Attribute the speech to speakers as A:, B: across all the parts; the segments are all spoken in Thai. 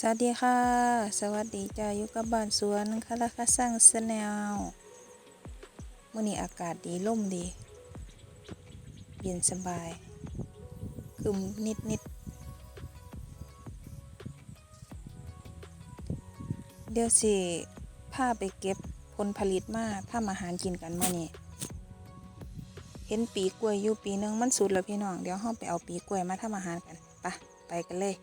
A: สวัสดีค่ะ สวัสดีจ้าอยู่กับบ้านสวนคาราคาสร้างสแนลมื่อนี้อากาศดีล่มดี เย็นสบายคึมนิดนิดเดี๋ยวสิพาไปเก็บผลผลิตมาทำอาหารกินกันมื่อนี้เห็นปีกล้วยอยู่ปีหนึงมันสุดแล้วพี่น้อง เดี๋ยวเราไปเอาปีกล้วยมาทำอาหารกันไปะไปกันเลย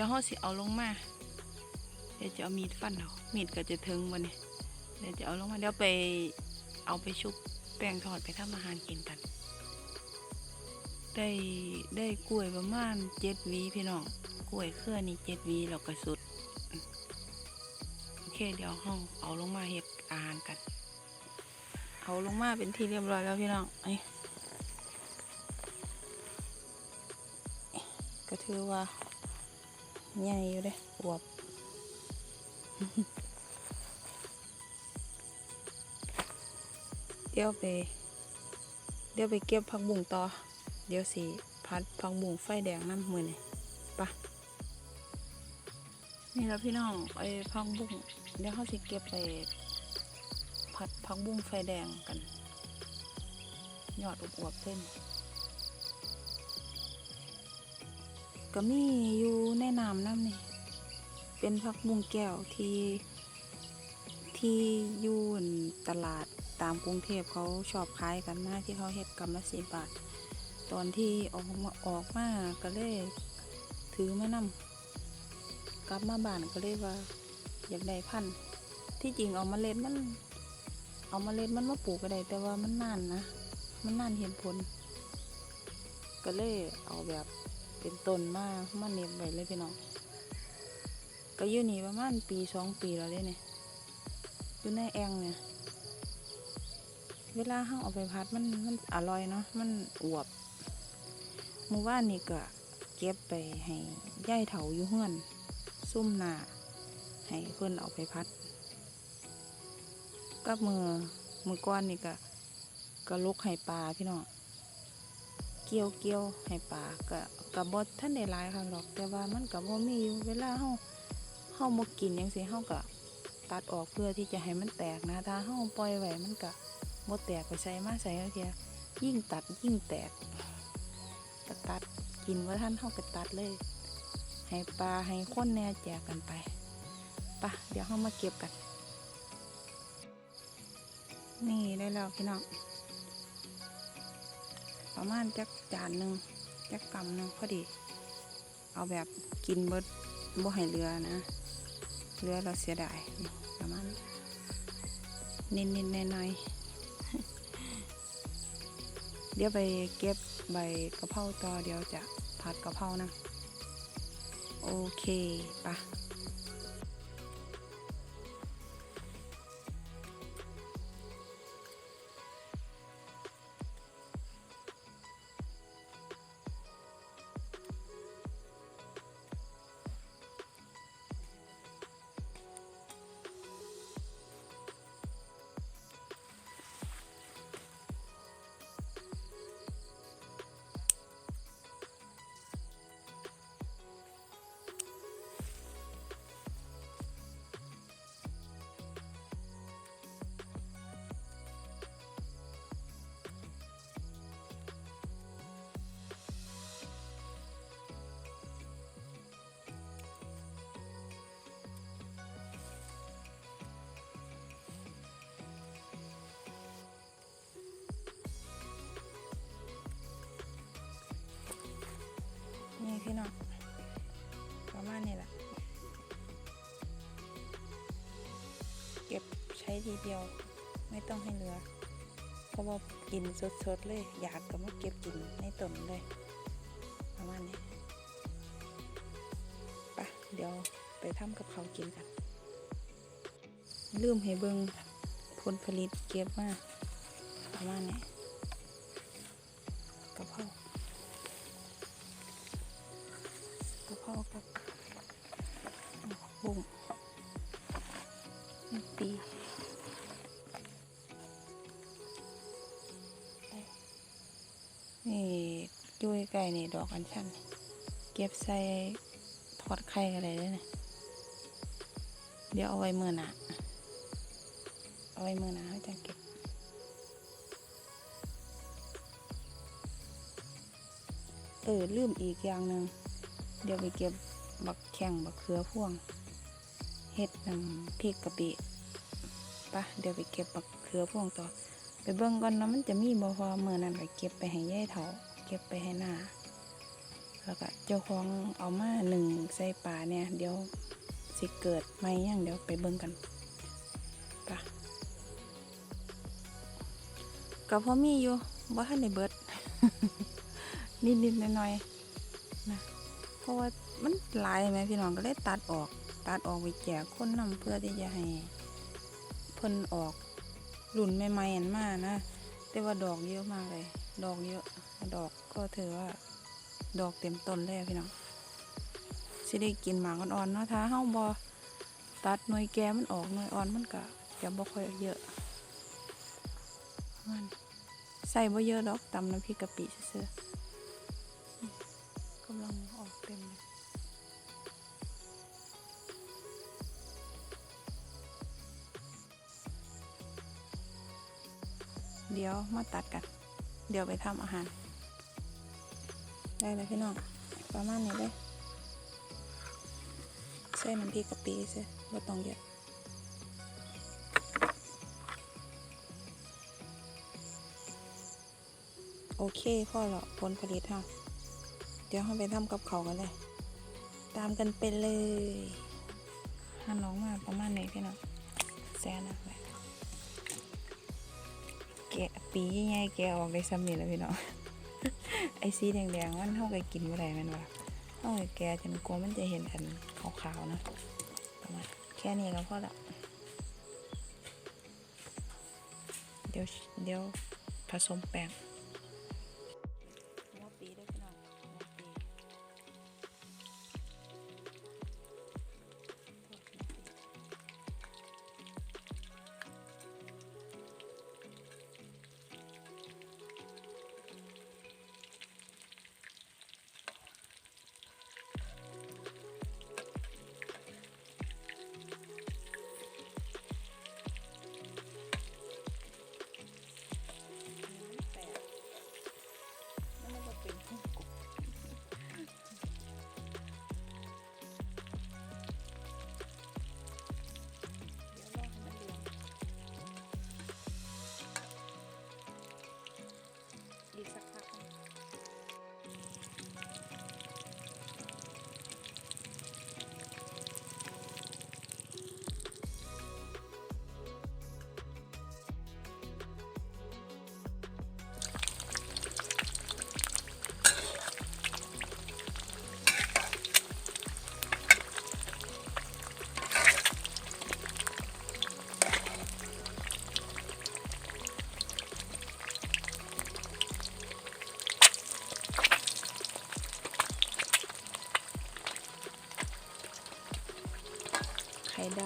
B: ดี๋ยวเขาสิเอาลงมาเดี๋ยวจะเอามีดฟันเอามีดก็จะถึงวันนี้เดี๋ยวจะเอาลงมาเดี๋ยวไปเอาไปชุบแป้งทอดไปทำอาหารกินกัน ได้ได้กล้วยประมาณเจ็ดวีพี่น้องกล้วยเครื่อนี่เจ็ดวีแล้วก็สุดโอเคเดี๋ยวห้องเอาลงมาเฮ็ดอาหารกัน เอาลงมาเป็นที่เรียบร้อยแล้วพี่น้องไอ้ย
A: ก็ถือว่า ใหญ่อยู่เด้อวบเดี๋ยวไป เดี๋ยวไปเก็บผักบุ้งต่อ เดี๋ยวสิพัดผักบุ้งไฟแดงน้ำมือนี่ปะนี่แล้วพี่น้องไอ้ผักบุ้งเดี๋ยวเขาสิเก็บไปผัดผักบุ้งไฟแดงกัน ยอดอวบๆเส้น ก็มีอยู่ในน้ำน้ำนี่เป็นผักบุ้งแก้วที่ที่ยู่นตลาดตามกรุงเทพเขาชอบขายกันมากที่เขาเฮ็ดกำละสิบบาท ตอนที่ออกมาออกมาก็เลยถือมานำกลับมาบ้านก็เลยว่า อยากได้พันธุ์ที่จริงเอามาเล็ดมัน เอามาเล็ดมันมาปลูกก็ได้แต่ว่ามันนานนะ มันนานเห็นผล ก็เลยเอาแบบ เป็นต้นมามาเน็บไว้เลยพี่น้องก็อยู่นี่ประมาณปีสองปีแล้วเลยเนี่ยอยู่ในแองเนี่ย เวลาห้าเอาไปพัดมันมันอร่อยเนาะมันอวบเมื่อวานนี่ก็เก็บไปให้ย่ายเถาอยู่เฮือนซุ่มหนาให้เพื่อนเอาไปพัดกับมือมือก้อนนี่ก็ก็ลุกให้ปลาพี่น้อง เกี่ยวเกี่ยวให้ปลาก็กับบดท่านได้หลายค่ะหรอก แต่ว่ามันกับบ่มีอยู่เวลาเฮาเฮาบ่กินจังซี่เฮาก็ตัดออกเพื่อที่จะให้มันแตกนะถ้าเฮาปล่อยไว้มันก็บ่แตกไปใส่มาใส่เอาเทียยิ่งตัดยิ่งแตกก็ตัดกินว่าท่านเฮาก็ตัดเลย ให้ปลาให้คนแหน่แจกกันไปไปะเดี๋ยวเฮามาเก็บกัน นี่ได้แล้วพี่น้อง ประมาณจักจานหนึ่งจักกำหนึ่งพอดี เอาแบบกินเบิดบ่ให้เรือนะเรือเราเสียดายประมาณนิดนิดๆหน่อยๆเดี๋ยวไปเก็บใบกระเพราต่อเดี๋ยวจะผัดกระเพรานะ โอเคปะ ช้ทีเดียว ไม่ต้องให้เหลือ เพราะว่ากินสดๆเลย อยากก็มาเก็บกินในต้นเลยประมาณนี้ไปะเดี๋ยวไปทำกับเขากินกัน ลืมให้เบิงผลผลิตเก็บมาประมาณนี้กะเพรากะเพรากับบุ้งน้ำปี อยู่ใกล้ๆนี่ดอกอัญชันนี่เก็บใส่ทอดไข่ก็ไรได้เลยนะเดี๋ยวเอาไว้มือหนาเอาไว้มือหนาให้จังเก็บเออลืมอีกอย่างหนึ่งเดี๋ยวไปเก็บบักแข้งบักเขือพ่วงเฮ็ดน้ำพริกกะปิปะเดี๋ยวไปเก็บบักเขือพ่วงต่อ ไปเบิ่งก่อนเนาะมันจะมีบ่พอเมื่อนั้นไปเก็บไปให้ยายเฒ่า เก็บไปให้หน้า แล้วก็เจ้าของเอามาหนึ่งใส่ปลาเนี่ย เดี๋ยวสิเกิดไหมยังเดี๋ยวไปเบิ่งกันปะก็พอมีอยู่บ่ทันได้เบิด นิดๆหน่อยๆนะเพราะว่ามันหลายไหมพี่น้องก็เลยตัดออก ตัดออกไปแจกคนนำเพื่อที่จะให้เพิ่นออกรุ่นใหม่ๆอันมานะ แต่ว่าดอกเยอะมากเลย ดอกเยอะ ดอกก็ถือว่า ดอกเต็มต้นเลยอะพี่น้องสิได้กินหมากอ่อนๆเนาะถ้าเฮาบ่ตัดหน่วยแกมันออกหน่วยอ่อนมันก็จะบ่ค่อยเยอะมันใส่บ่เยอะดอกตำน้ำพริกกะปิซื่อๆกำลังออกเต็มเลยเดี๋ยวมาตัดกัน เดี๋ยวไปทำอาหาร ได้เลยพี่น้องประมาณนี้เลยใส่น้ำพริกกะปิใส่บ่ต้องเยอะโอเคพ่อแล้วผลผลิตเฮาเดี๋ยวเราไปทำกับเขากันเลย ตามกันไปเลยหันน้องมาประมาณนี้พี่น้องแซ่นักเลยแกะปีใหญ่ๆแกะออกได้ซ้ำนี่แล้วพี่น้อง ไอสีแดงๆมันเท่ากับกินอะไรมันวะเท่ากับแกจนกลัวมันจะเห็นอันขาวๆนะประมาณแค่นี้ก็พอละเดี๋ยวเดี๋ยวผสมแป้ง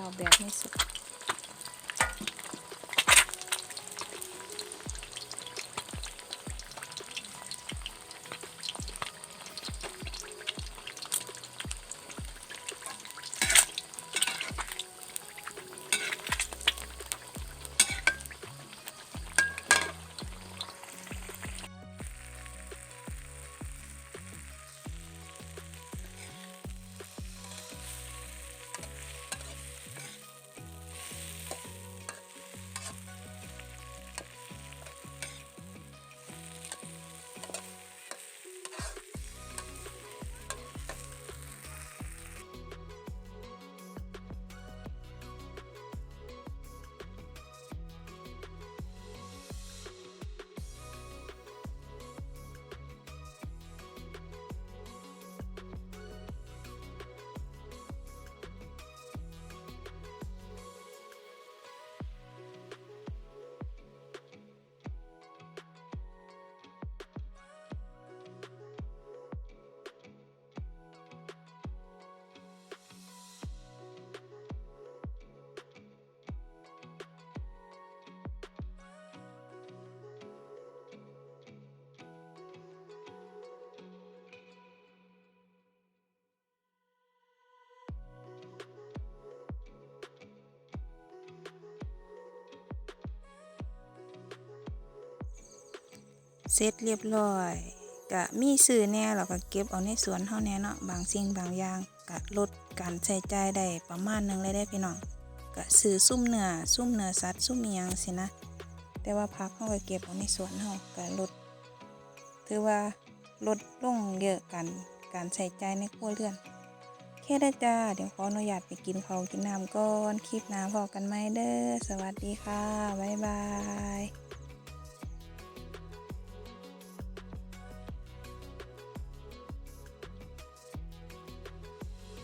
A: าวแบบไม่สุก เสร็จเรียบร้อยก็มีซื้อแน่เราก็เก็บเอาในสวนเฮาแน่เนาะบางสิ่งบางอย่างก็ลดการใช้จ่ายได้ประมาณหนึงเลยได้พี่น้องก็ซื้อซุ่มเนื้อซุ่มเนื้อสัตว์ซุ่มอียังสินะ แต่ว่าพักเฮาก็เก็บเอาในสวนเฮาก็ลดถือว่าลดลงเยอะกันการใช้จ่ายในครัวเรือนแค่ได้จ้า เดี๋ยวขออนุญาตไปกินข้าวกินน้ำก่อนคลิปหน้าพอกันไหมเด้อสวัสดีค่ะ บ๊ายบาย